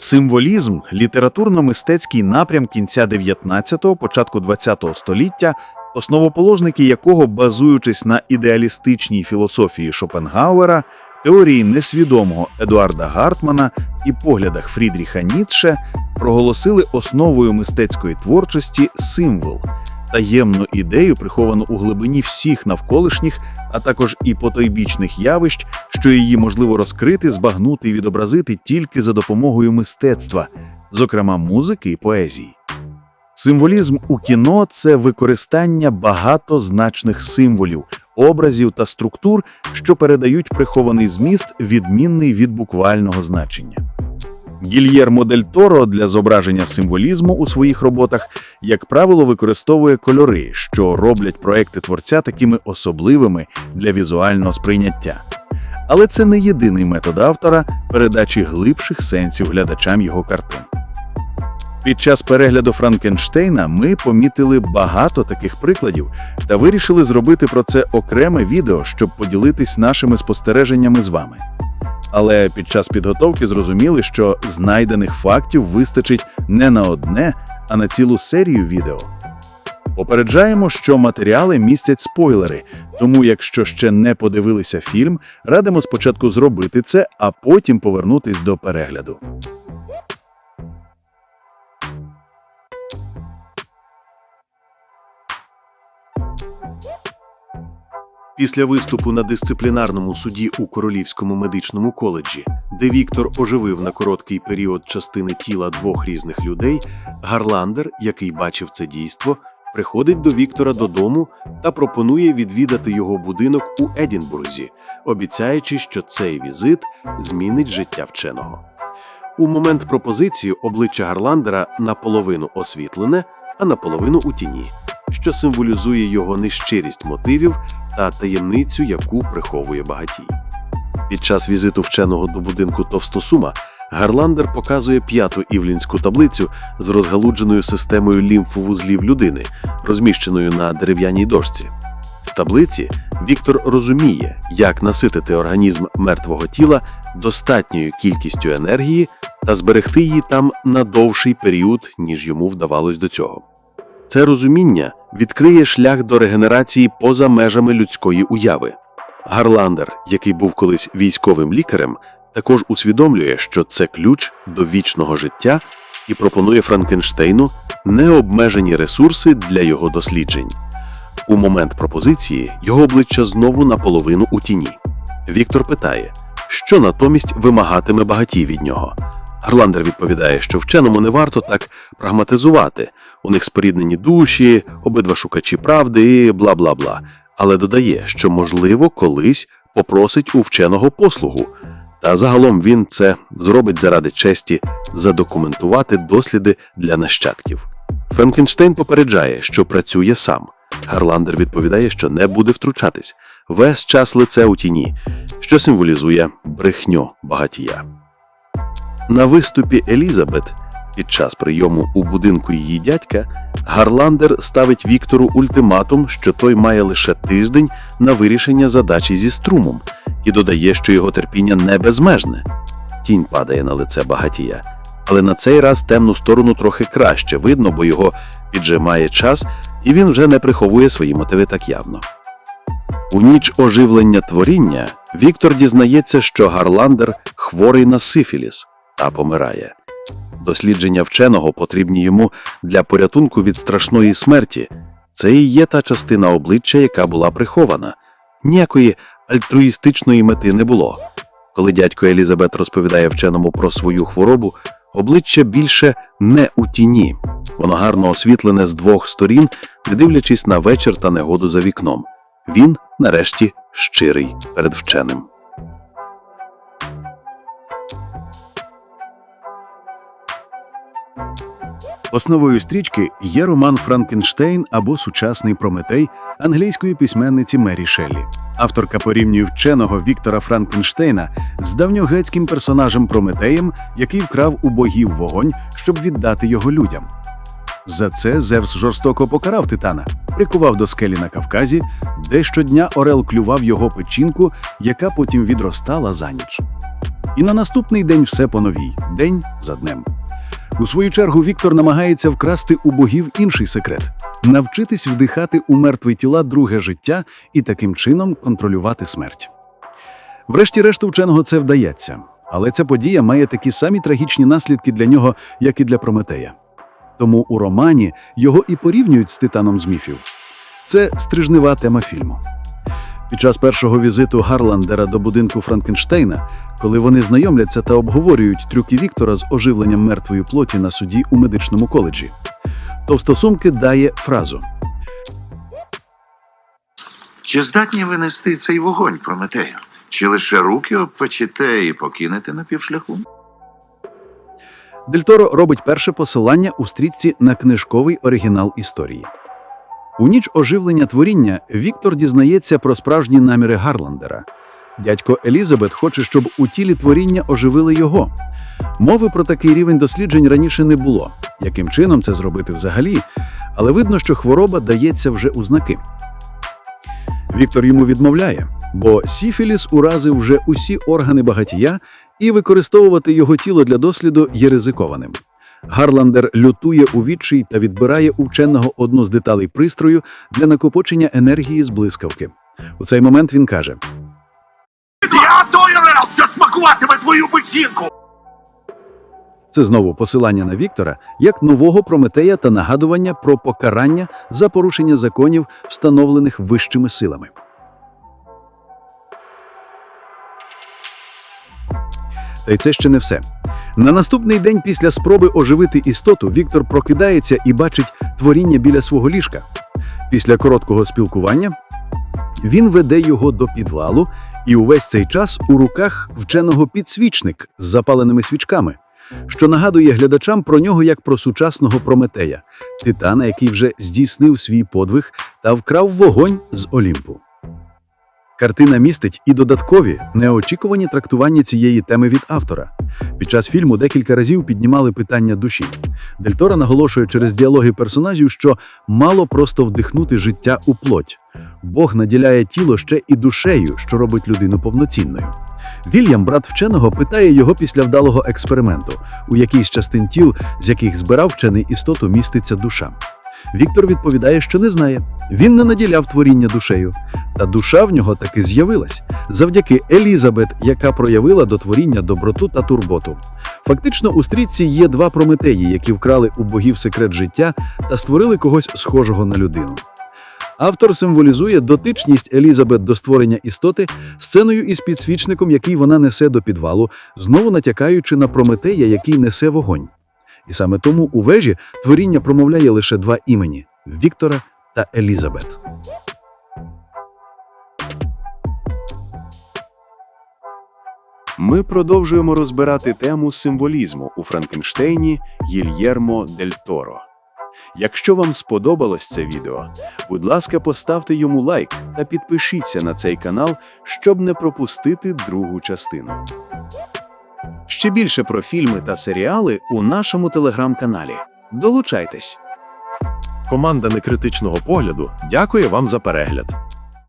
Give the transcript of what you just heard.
Символізм літературно-мистецький напрям кінця 19-го, початку 20-го століття, основоположники якого, базуючись на ідеалістичній філософії Шопенгауера, теорії несвідомого Едуарда Гартмана і поглядах Фрідріха Ніцше, проголосили основою мистецької творчості символ, таємну ідею, приховану у глибині всіх навколишніх, а також і потойбічних явищ, що її можливо розкрити, збагнути і відобразити тільки за допомогою мистецтва, зокрема музики і поезії. Символізм у кіно це використання багатозначних символів, образів та структур, що передають прихований зміст, відмінний від буквального значення. Гільєрмо дель Торо для зображення символізму у своїх роботах, як правило, використовує кольори, що роблять проекти творця такими особливими для візуального сприйняття. Але це не єдиний метод автора передачі глибших сенсів глядачам його картин. Під час перегляду Франкенштейна ми помітили багато таких прикладів та вирішили зробити про це окреме відео, щоб поділитись нашими спостереженнями з вами. Але під час підготовки зрозуміли, що знайдених фактів вистачить не на одне, а на цілу серію відео. Попереджаємо, що матеріали містять спойлери, тому якщо ще не подивилися фільм, радимо спочатку зробити це, а потім повернутись до перегляду. Після виступу на дисциплінарному суді у Королівському медичному коледжі, де Віктор оживив на короткий період частини тіла двох різних людей, Гарландер, який бачив це дійство, приходить до Віктора додому та пропонує відвідати його будинок у Едінбурзі, обіцяючи, що цей візит змінить життя вченого. У момент пропозиції обличчя Гарландера наполовину освітлене, а наполовину у тіні, що символізує його нещирість мотивів та таємницю, яку приховує багатій. Під час візиту вченого до будинку Товстосума Гарландер показує п'яту івлінську таблицю з розгалудженою системою лімфовузлів людини, розміщеною на дерев'яній дошці. З таблиці Віктор розуміє, як наситити організм мертвого тіла достатньою кількістю енергії та зберегти її там на довший період, ніж йому вдавалось до цього. Це розуміння відкриє шлях до регенерації поза межами людської уяви. Гарландер, який був колись військовим лікарем, також усвідомлює, що це ключ до вічного життя і пропонує Франкенштейну необмежені ресурси для його досліджень. У момент пропозиції його обличчя знову наполовину у тіні. Віктор питає, що натомість вимагатиме багатій від нього. Гарландер відповідає, що вченому не варто так прагматизувати. У них споріднені душі, обидва шукачі правди і бла бла бла. Але додає, що можливо колись попросить у вченого послугу. Та загалом він це зробить заради честі задокументувати досліди для нащадків. Франкенштейн попереджає, що працює сам. Гарландер відповідає, що не буде втручатись весь час лице у тіні, що символізує брехню багатія. На виступі Елізабет під час прийому у будинку її дядька Гарландер ставить Віктору ультиматум, що той має лише тиждень на вирішення задачі зі струмом, і додає, що його терпіння не безмежне. Тінь падає на лице багатія, але на цей раз темну сторону трохи краще видно, бо його піджимає час, і він вже не приховує свої мотиви так явно. У ніч оживлення творіння Віктор дізнається, що Гарландер хворий на сифіліс та помирає. Дослідження вченого потрібні йому для порятунку від страшної смерті. Це і є та частина обличчя, яка була прихована. Ніякої альтруїстичної мети не було. Коли дядько Елізабет розповідає вченому про свою хворобу, обличчя більше не у тіні. Воно гарно освітлене з двох сторін, не дивлячись на вечір та негоду за вікном. Він, нарешті, щирий перед вченим. Основою стрічки є роман Франкенштейн або Сучасний Прометей англійської письменниці Мері Шеллі. Авторка порівнює вченого Віктора Франкенштейна з давньогрецьким персонажем Прометеєм, який вкрав у богів вогонь, щоб віддати його людям. За це Зевс жорстоко покарав титана, прикував до скелі на Кавказі, де щодня Орел клював його печінку, яка потім відростала за ніч. І на наступний день все по новій, день за днем. У свою чергу Віктор намагається вкрасти у богів інший секрет навчитись вдихати у мертві тіла друге життя і таким чином контролювати смерть. Врешті-решт вченого це вдається, але ця подія має такі самі трагічні наслідки для нього, як і для Прометея. Тому у романі його і порівнюють з титаном з міфів. Це стрижнева тема фільму. Під час першого візиту Гарландера до будинку Франкенштейна, коли вони знайомляться та обговорюють трюки Віктора з оживленням мертвої плоті на суді у медичному коледжі, Товстосумки дає фразу Чи здатні ви нести цей вогонь, Прометею? Чи лише руки обпечете і покинете на півшляху? Дель Торо робить перше посилання у стрічці на книжковий оригінал історії. У ніч оживлення творіння Віктор дізнається про справжні наміри Гарландера. Дядько Елізабет хоче, щоб у тілі творіння оживили його. Мови про такий рівень досліджень раніше не було. Яким чином це зробити взагалі? Але видно, що хвороба дається вже у знаки. Віктор йому відмовляє, бо Сіфіліс уразив вже усі органи багатія, і використовувати його тіло для досліду є ризикованим. Гарландер лютує у відчай та відбирає у вченого одну з деталей пристрою для накопичення енергії з блискавки. У цей момент він каже: Я той раз твою печінку! це знову посилання на Віктора як нового Прометея та нагадування про покарання за порушення законів, встановлених вищими силами. Та й це ще не все. На наступний день після спроби оживити істоту Віктор прокидається і бачить творіння біля свого ліжка. Після короткого спілкування він веде його до підвалу, і увесь цей час у руках вченого підсвічник з запаленими свічками, що нагадує глядачам про нього як про сучасного Прометея, титана, який вже здійснив свій подвиг та вкрав вогонь з Олімпу. Картина містить і додаткові, неочікувані трактування цієї теми від автора. Під час фільму декілька разів піднімали питання душі. Дель Торо наголошує через діалоги персонажів, що мало просто вдихнути життя у плоть. Бог наділяє тіло ще і душею, що робить людину повноцінною. Вільям, брат вченого, питає його після вдалого експерименту, у якій з частин тіл, з яких збирав вчений істоту, міститься душа. Віктор відповідає, що не знає. Він не наділяв творіння душею. Та душа в нього таки з'явилась завдяки Елізабет, яка проявила до творіння доброту та турботу. Фактично, у стрічці є два прометеї, які вкрали у богів секрет життя та створили когось схожого на людину. Автор символізує дотичність Елізабет до створення істоти сценою із підсвічником, який вона несе до підвалу, знову натякаючи на Прометея, який несе вогонь. І саме тому у вежі творіння промовляє лише два імені Віктора та Елізабет. Ми продовжуємо розбирати тему символізму у Франкенштейні Гільєрмо Дель Торо. Якщо вам сподобалось це відео, будь ласка, поставте йому лайк та підпишіться на цей канал, щоб не пропустити другу частину. Ще більше про фільми та серіали у нашому телеграм-каналі. Долучайтесь! Команда некритичного погляду дякує вам за перегляд.